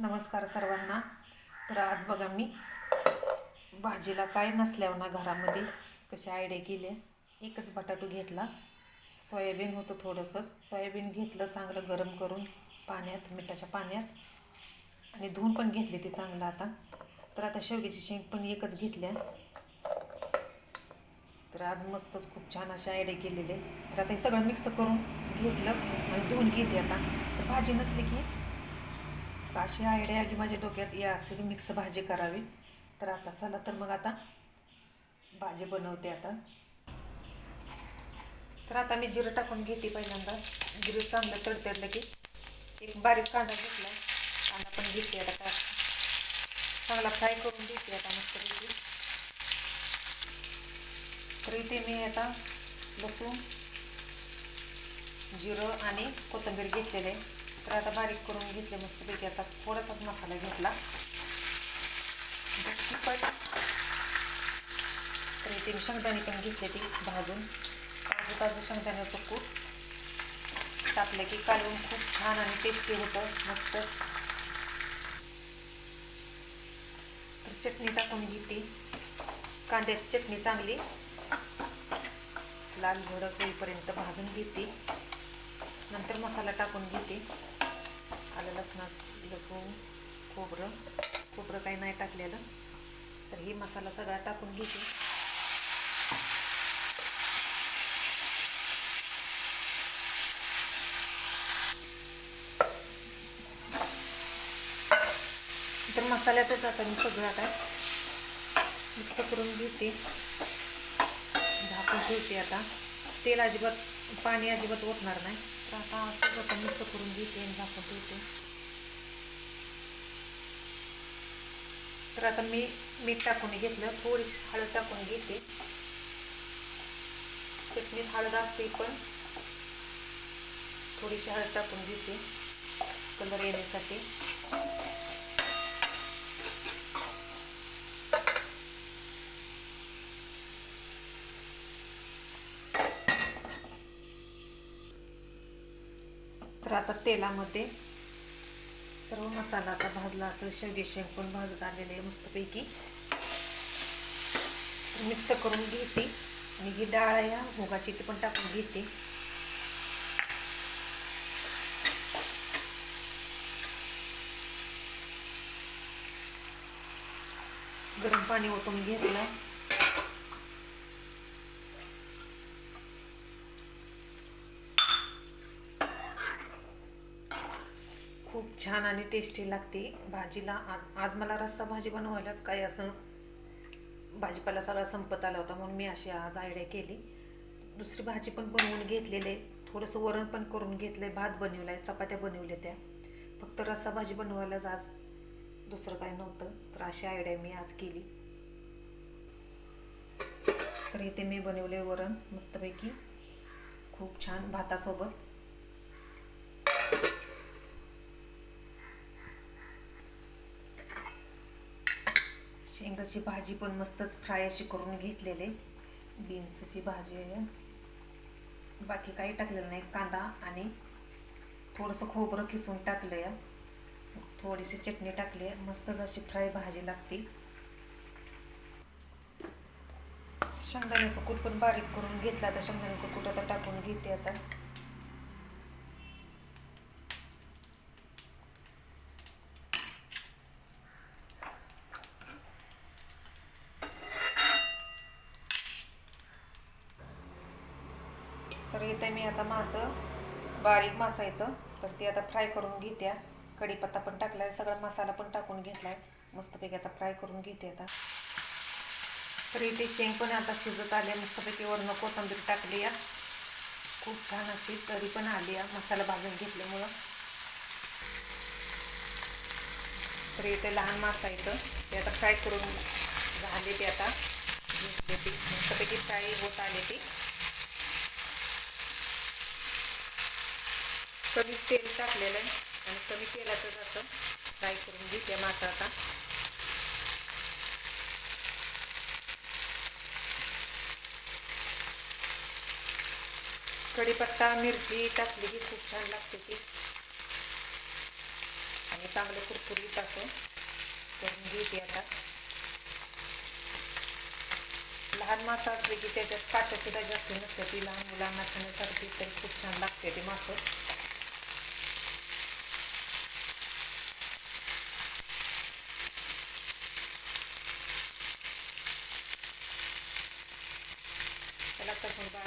नमस्कार सर्वांना. तर आज बघा मी भाजीला काय नसल्यावर ना घरामध्ये कसे आयडिया केले. एकच बटाटू घेतला. सोयाबीन होतं थोडंसंच सोयाबीन घेतलं चांगलं गरम करून पाण्यात मिठाच्या पाण्यात. आणि धुवून पण घेतली ती चांगलं आता. तर आता शेवग्याची शेंग पण एकच घेतल्या. तर आज मस्तच खूप छान असे आयडिया केलेले तर आता हे सगळं मिक्स करून घेतलं आणि धुवून घेते आता. तर भाजी नसली की अशी आयडिया आली माझ्या डोक्यात. या असेल मिक्स भाजी करावी. तर आता चला तर मग आता भाजी बनवते आता. तर आता मी जिरं टाकून घेते पहिल्यांदा. जिरं चांगलं तडतडलं की एक बारीक कांदा घेतला कांदा पण घेते आता का? चांगला फ्राय करून घेते आता मस्तपैकी तर इथे मी आता लसूण जिरं आणि कोथिंबीर आहे. तर आता बारीक करून घेतले मस्तपैकी. आता थोडासाच मसाला घेतला. तिखट. तर इथे मी शेंगदाणे पण घेतले ती भाजून. ताजं ताजं शेंगदाण्याचं कूट. टाकलं की कालवून खूप छान आणि टेस्टी होतं. मस्तच. तर चटणी टाकून घेते. कांद्याची चटणी चांगली. लाल भडक होईपर्यंत भाजून घेते. नंतर मसाला टाकून घेते. आलं लसणात लसूण खोबरं. खोबरं काही नाही टाकलेलं. तर ही मसाला सगळा टाकून घेते. तर मसाल्यातच आता मी सगळं आता मिक्स करून घेते. झाकून ठेवते आता. तेल अजिबात पाणी अजिबात ओतणार नाही. तर आता असं आता मिक्स करून घेते आणि झाकून ठेवते तर आता मी मीठ टाकून घेतलं थोडीशी हळद टाकून घेते चटणीत हळद असते पण थोडीशी हळद टाकून घेते कलर येण्यासाठी तर आता तेलामध्ये सर्व मसाला आता भाजला असेल शेवगे शेंग पण भाजत आलेले आहे मस्तपैकी. मिक्स करून घेते आणि ही डाळ आहे या मुगाची ती पण टाकून घेते. गरम पाणी ओतून घेतलं खूप छान आणि टेस्टी लागते भाजीला. आज मला रस्सा भाजी बनवायलाच काही असं भाजीपाला सगळा संपत आला होता म्हणून मी अशी आज आयडिया केली. दुसरी भाजी पण बनवून घेतलेले थोडंसं वरण पण करून घेतलं भात बनवला आहे चपात्या बनवल्या त्या. फक्त रस्सा भाजी बनवायलाच आज दुसरं काय नव्हतं तर अशी आयडिया मी आज केली. तर इथे मी बनवले वरण मस्तपैकी. खूप छान भातासोबत. शेंगाची भाजी पण मस्तच फ्राय अशी करून घेतलेले. बीन्सची भाजी आहे. बाकी काही टाकलेलं नाही कांदा आणि थोडंसं खोबरं किसून टाकलं या थोडीशी चटणी टाकली आहे. मस्तच अशी फ्राय भाजी लागते. शेंगदाण्याचं कूट पण बारीक करून घेतला आता. शेंगदाण्याचं कूट आता टाकून घेते आता तर इथे मी आता मासं बारीक मासा येतं. तर ते आता फ्राय करून घेते कढीपत्ता पण टाकलाय सगळा मसाला पण टाकून घेतलाय. मस्तपैकी आता फ्राय करून घेते आता. तर इथे शेंग पण आता शिजत आले मस्तपैकी वरनं कोथिंबीर टाकली या खूप छान अशी तरी पण आली या मसाला भाजून घेतल्यामुळं. तर इथे लहान मासा येतं. ते आता फ्राय करून झाले ते आता. मस्तपैकी फ्राय होत आले ती. कमी तेल टाकलेलं आहे. आणि कमी तेलाचं जातं. फ्राय करून घेते मासा आता. कढीपत्ता मिरची टाकली की खूप छान लागते ती. आणि चांगलं कुरकुरीत असं करून घेते आता. लहान मासा असले की त्याच्यात काटा सुद्धा जास्त नसतं ती लहान मुलांना खाण्यासारखी तर खूप छान लागते ते मासं. त्याला कसं बारीक